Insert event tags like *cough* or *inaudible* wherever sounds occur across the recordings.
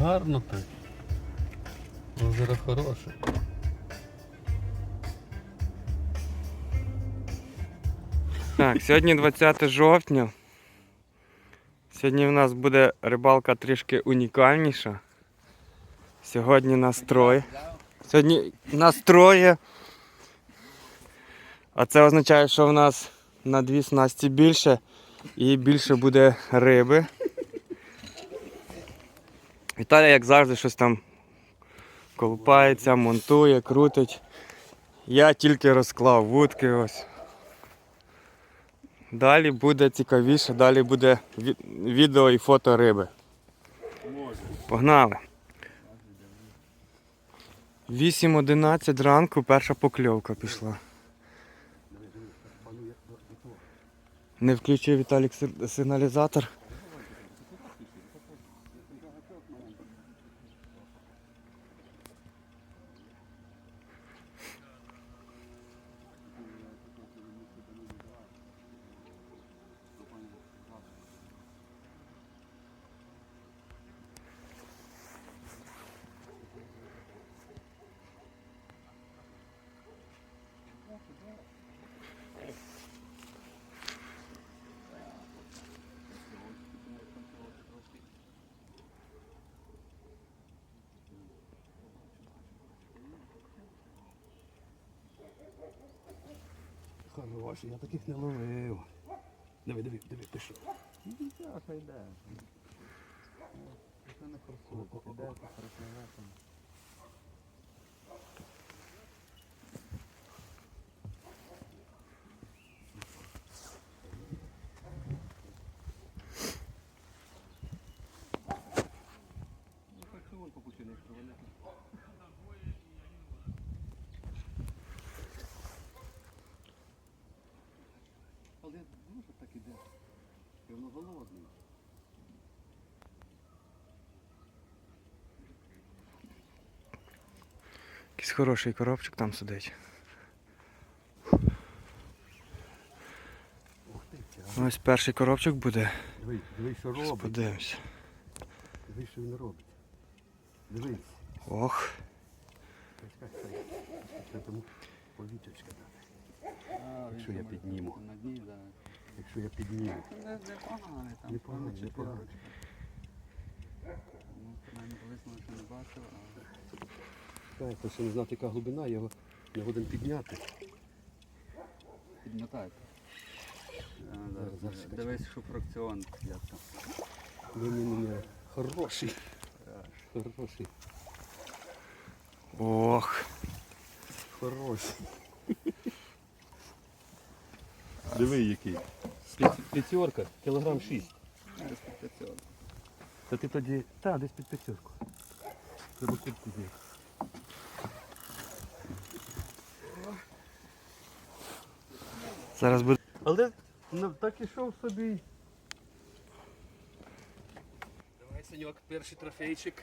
гарно так. Озеро хороше. Так, сьогодні 20 жовтня. Сьогодні в нас буде рибалка трішки унікальніша. Сьогодні нас троє. Сьогодні нас троє. А це означає, що в нас на дві снасті більше і більше буде риби. Віталій, як завжди, щось там колупається, монтує, крутить. Я тільки розклав вудки ось. Далі буде цікавіше, далі буде відео і фото риби. Погнали. 8.11 ранку перша покльовка пішла. Не включив Віталік сигналізатор. Хороший, я таких не ловив. Диви, диви, диви, пишу. Дуже так іде. Певно голодний. Якийсь хороший коробчик там сидить. Ось перший коробчик буде. Диви, диви, що робить. Подивимось. Диви, що він робить. Дивись. Ох. Повітрячка дати. Якщо я підніму. Якщо я підніму. Не, не поганий там. Непогано, непогано. Ну, принаймні, ще не бачив, Так, ще не знав, яка глибина, я його не годен підняти. підмотайте. А, да, Зараз, зараз, чекай, Дивись, що фракціон як там. Ні-ні-ні. Хороший. Хороший. Ох. Хороший. Диви який. П'ятерка, кілограм шість. Десь під 500. Та ти тоді. Та, десь під п'ятерку. Треба куртку взяти. Зараз буде. Але ну, так ішов собі. Давай, Саньок, перший трофейчик.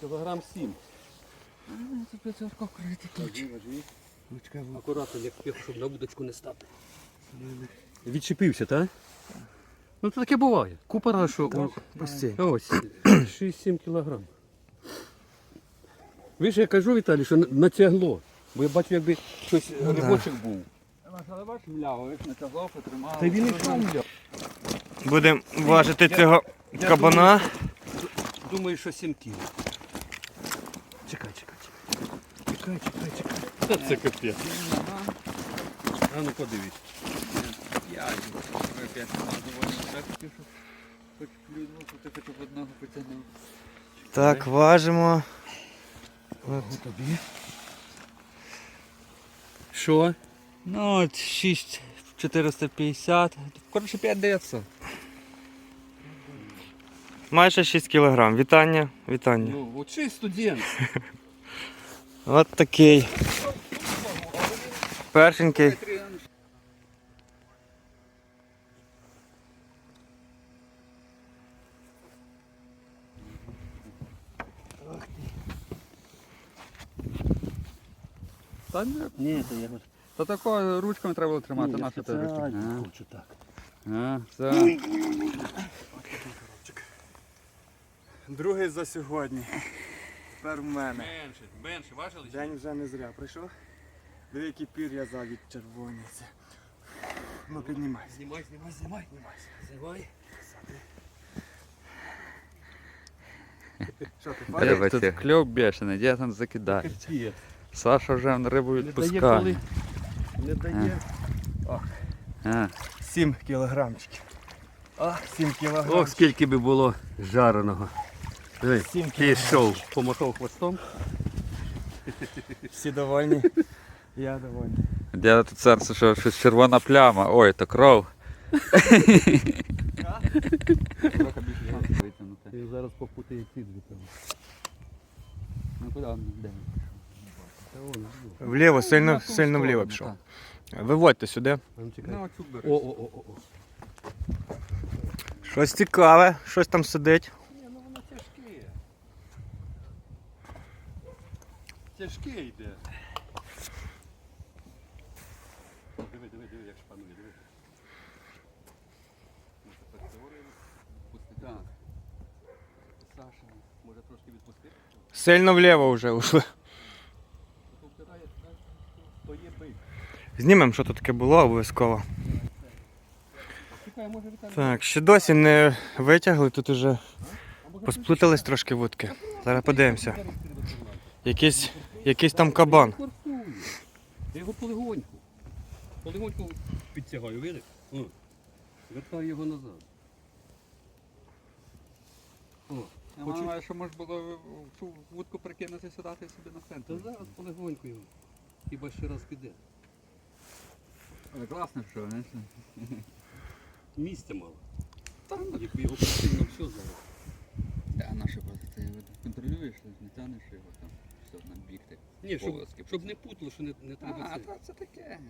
Кілограм сім. Це п'ятерка вкрита. Важи, важи. Ручка Акуратно, як піх, щоб на удочку не стати. Відчепився, так? Ну це таке буває. Купа раз, що о, ось 6-7 кілограм. Ви ж я кажу, Віталій, що натягло. Бо я бачу, якби щось рибочок був. Але бачиш, мляво, ви ж потримали. Та він і сам взяв. Будемо важити цього Я кабана. Думаю, що 7 кіл. Чекай, чекай, чекай. Чекай, чекай, чекай. Та *laughs* це капець. А ну подивись. Хотів, хоч плюнув, що хоча б одного потягнув. Так, важимо. Тобі. Що? Ну, от 6 450. Коротше, 5 900. Майже 6 кілограм. Вітання, вітання. Ну, от чи студент. *laughs* От такий. Першенький. Та ні, Ні, то я Та такого ручками треба було тримати, Ні, я нащо ти спеціально ручки? хочу так. А, а, все. другий за сьогодні. Тепер в мене. Менше, менше, важили? День вже не зря прийшов. Диви, які пір'я завід червоніться. Ну піднімайся. Знімай, знімай, знімай. Знімай. Що ти падаєш? тут кльов бешений, де там закидається. Капець. Саша вже на рибу Не дає відпускає. коли. Не дає. А. 7 кілограмчиків. А, 7 Ох, кілограмчиків. скільки би було жареного. Диви, Сім пішов, помахав хвостом. Всі довольні. Я довольний. Де тут серце, що щось червона пляма. Ой, то кров. Трохи більше витягнути. Він зараз попутає ці дві. Ну куди він йде? Вон, ну. Вліво, сильно, сильно вліво пішов. Виводьте сюди. Ну, о, о, о, о. Щось цікаве, щось там сидить. Ні, ну воно тяжке. Тяжке йде. Диви, диви, диви, як шпанує, диви. Ну, тепер теорію відпусти. Так. Саша, може трошки відпустити? Сильно вліво вже ушли. Знімемо, що тут таке було обов'язково. Так, ще досі не витягли, тут уже посплутались трошки вудки. Зараз подивимося. Якийсь, якийсь там кабан. Я його полегоньку. Полегоньку підтягаю, видиш? Вертаю його назад. О, Я Хочу- маю, що можна було в цю вудку прикинути сюди і собі на та зараз полегоньку його. Хіба ще раз піде. Але класно, що, знаєш? Місця мало. Якби його постійно все зараз. Та на що ти контролюєш, не тянеш його там, все на бік ти. Ні, щоб, Полоски щоб не путало, що не, не треба А, це. та це таке.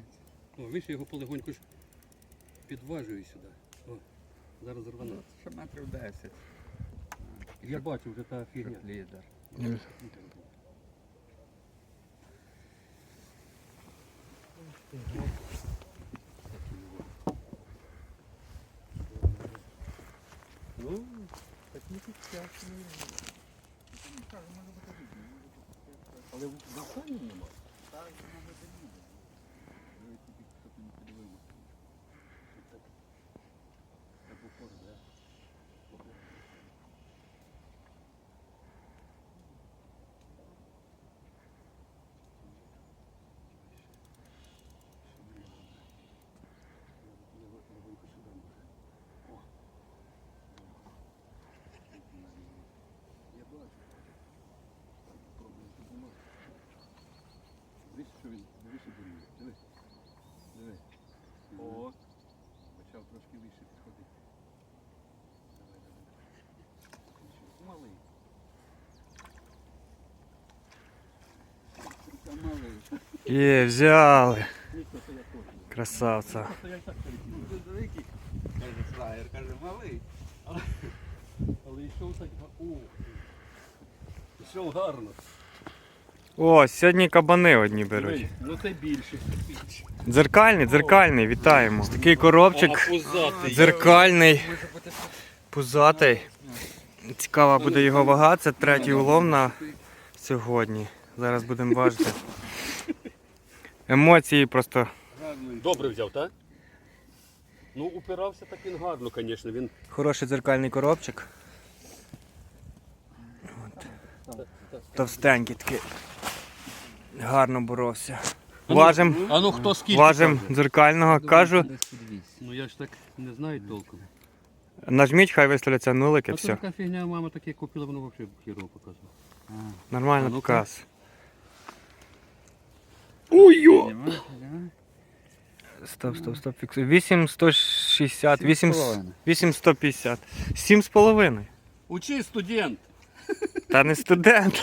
О, видиш, я його полегоньку ж підважую сюди. О, зараз. Ну, ще метрів 10. Я бачу вже та фігня. Лідер. Ну, так не підтягне. Але вухання нема. Так трошки вище підходити. Давай, давай. Малий. Це малий. Є, взяли. Нічого, то я теж. Красавця. Просто я і так перекинув. Дуже великий. Каже фраєр, каже, малий. Але йшов так, о. Йшов гарно. О, сьогодні кабани одні беруть. Ну це більше. Дзеркальний, дзеркальний, вітаємо. Такий коробчик. Дзеркальний, пузатий. Цікава буде його вага. Це третій улов на сьогодні. Зараз будемо важити. Емоції просто Добре взяв, так? Ну, упирався так він гарно, звісно. Він хороший дзеркальний коробчик. Товстенький такий. Гарно боровся. Важим, А ну хто скільки? важим дзеркального. Кажу, Ну я ж так не знаю толком. нажміть, хай виставляться нулики, А то все. така фігня, мама таке купила, воно взагалі хірово показує. Нормально ну-ка. показ. Нема? Стоп, стоп, стоп, фіксуй. 8160, 8, 7,5. 8150. 7,5. Учи, студент! Та не студент.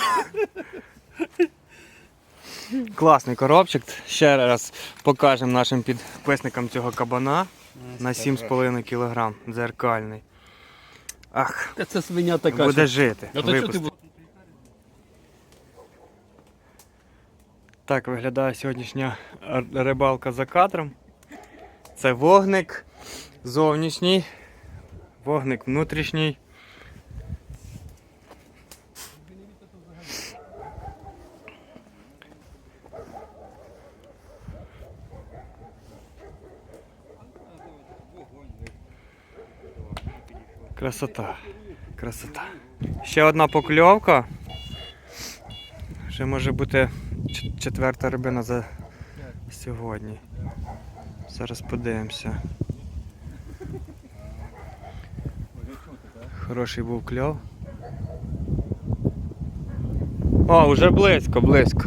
Класний коробчик. Ще раз покажемо нашим підписникам цього кабана на 7,5 кг. Дзеркальний. Ах, Та це свиня така. буде що- жити. А то що ти Так виглядає сьогоднішня рибалка за кадром. Це вогник зовнішній, вогник внутрішній. Красота. Красота. Ще одна покльовка. Ще може бути четверта рибина за сьогодні. Зараз подивимося. Хороший був кльов. О, вже близько, близько.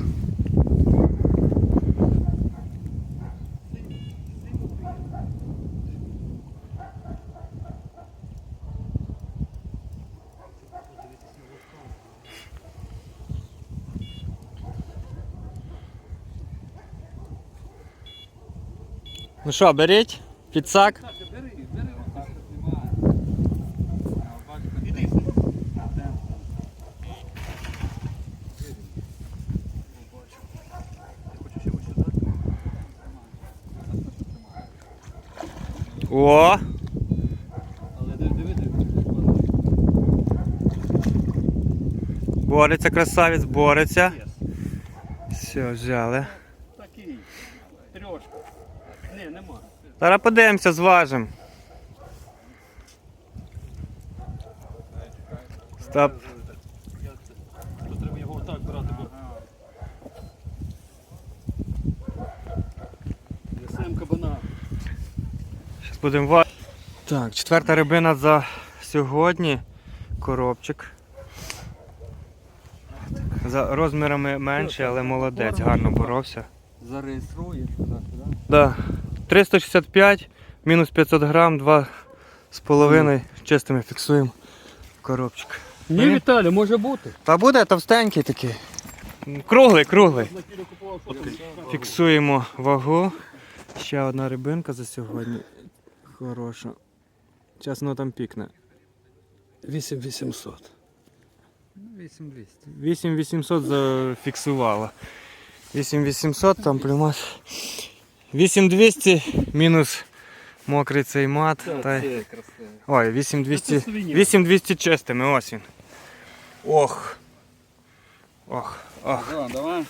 Ну що, беріть? Підсак? О! Бореться красавець, бореться. Все, взяли. Ні, нема. Зараз подивимося, зважимо. Стоп. То треба його отак брати, бо. Несем кабана. Зараз будемо важити. Так, четверта рибина за сьогодні. Коробчик. За розмірами менший, але молодець, гарно боровся. Зареєструєш куди, да? Да. 365, мінус 500 грам, 2,5 чистими фіксуємо коробчик. Ні, Ні? Віталя, може бути. Та буде товстенький такий. Круглий, круглий. Фіксуємо вагу. Ще одна рибинка за сьогодні. Хороша. Зараз воно там пікне. 8800. Ну, 8200. 8800 зафіксувала. 8800 там плюмас. 8200 мінус мокрий цей мат. Та... Ой, 8200. Це свиня. 8200 чистими, ось він. Ох. Ох, ох. Давай, давай.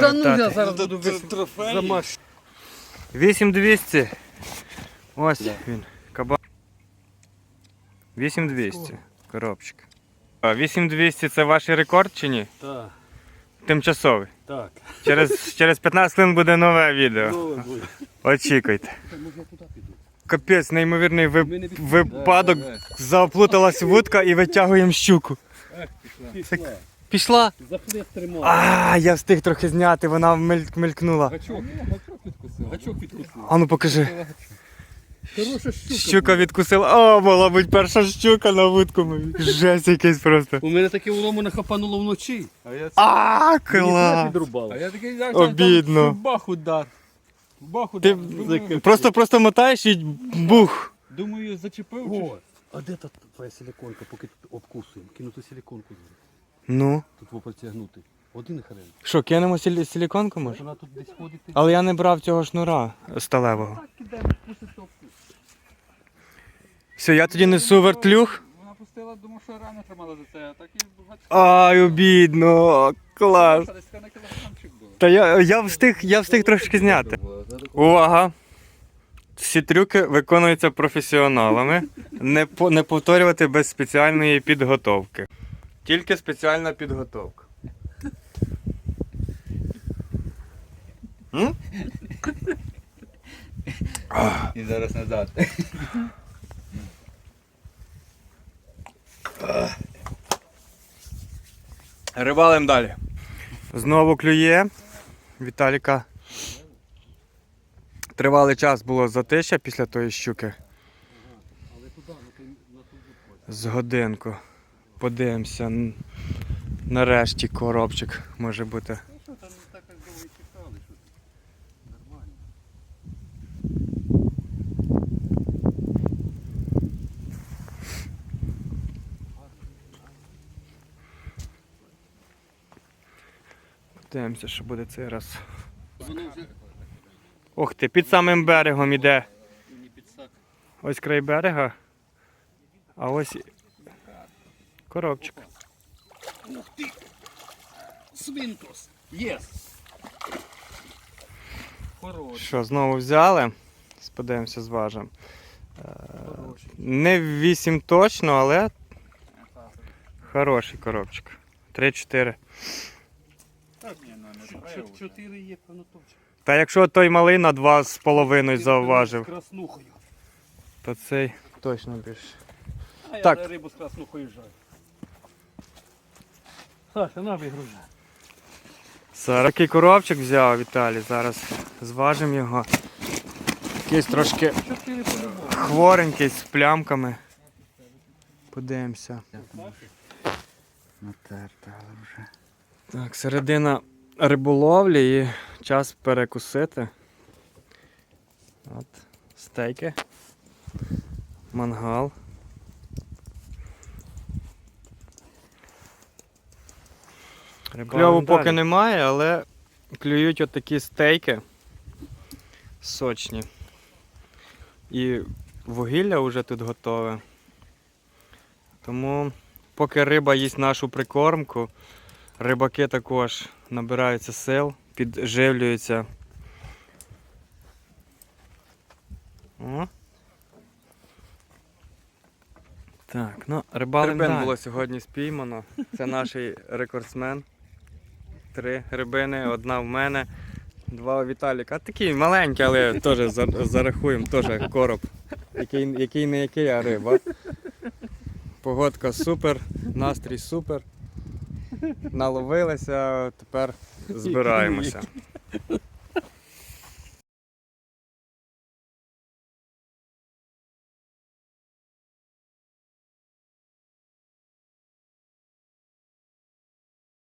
Та ну я зараз буду Трофей. замаш. 8200. Ось він. Каба. 8200. Коробчик. 8200 це ваш рекорд чи ні? Так, Тимчасовий. так. Через, через 15 хвилин буде нове відео. Буде. Очікуйте. Може я туди піду? Капець, неймовірний ви- Ми не від- випадок. Заплуталась вудка і витягуємо щуку. Пішла. Пішла. Тримав. А, я встиг трохи зняти, вона мель- мелькнула. Гачок. Гачок підкусив. Гачок відкусив. А ну покажи. Хороша щука. Щука відкусила. О, була буть перша щука на вудку мою. Жесть якийсь просто. У мене таке улому нахапануло вночі. А я, А, клас. підрубало. а я такий Обідно. там бах удар. Бах Ти. Думаю, просто просто мотаєш і бух. Думаю, зачепив. чи О, а де та твоя силіконка, поки тут обкусуємо? Кинути силіконку. Ну. Тут во протягнути. Один хрен. Що, кинемо силі- силіконку може? Вона тут десь ходить. Але я не брав цього шнура сталевого. Так, кидаємо, пустить топку. Все, я тоді несу вертлюг. Вона пустила, думав, що рано тримала за це, а так і багато. Ай, обідно, клас. Десь на кілограмчик було. Та я, я встиг, я встиг трошки зняти. Увага! Всі трюки виконуються професіоналами. Не, по- не повторювати без спеціальної підготовки. Тільки спеціальна підготовка. М? І зараз назад. Рибалим далі. Знову клює. Віталіка. Тривалий час було затища після тої щуки. З годинку. Подивимося. Нарешті коробчик може бути. Ну що, там не так аж довго і чекали, що ти. Нормально. Подивимося, що буде цей раз. Ох ти, під самим берегом іде. Ось край берега. А ось коробчик. Ух ти! Свинтус! Єс! Що, знову взяли? Подивимося, зважимо. Хороший. Не 8 точно, але хороший коробчик. 3-4. Так, ні, ну не треба. Чот- Чотири є, певно точно. Та якщо той малий на 2,5 З зауважив, краснухою. то цей точно більше. А Так. я рибу з краснухою жаль. Саша, на вигружай. Зараз такий коробчик взяв Віталій, зараз зважимо його. Якийсь трошки Чотири по-любому. хворенький з плямками. Подивимося. Натерта, вже. Так, середина риболовлі і час перекусити. От, стейки. Мангал. Кльову поки немає, але клюють отакі стейки сочні. І вугілля вже тут готове. Тому поки риба їсть нашу прикормку, рибаки також набираються сил, підживлюються. О. Так, ну, рибалим Рибин було сьогодні спіймано. Це наш рекордсмен. Три рибини, одна в мене, два у Віталіка. Такий маленький, але теж зарахуємо, теж короб. Який, який не який, а риба. Погодка супер, настрій супер. Наловилися, тепер *laughs* збираємося.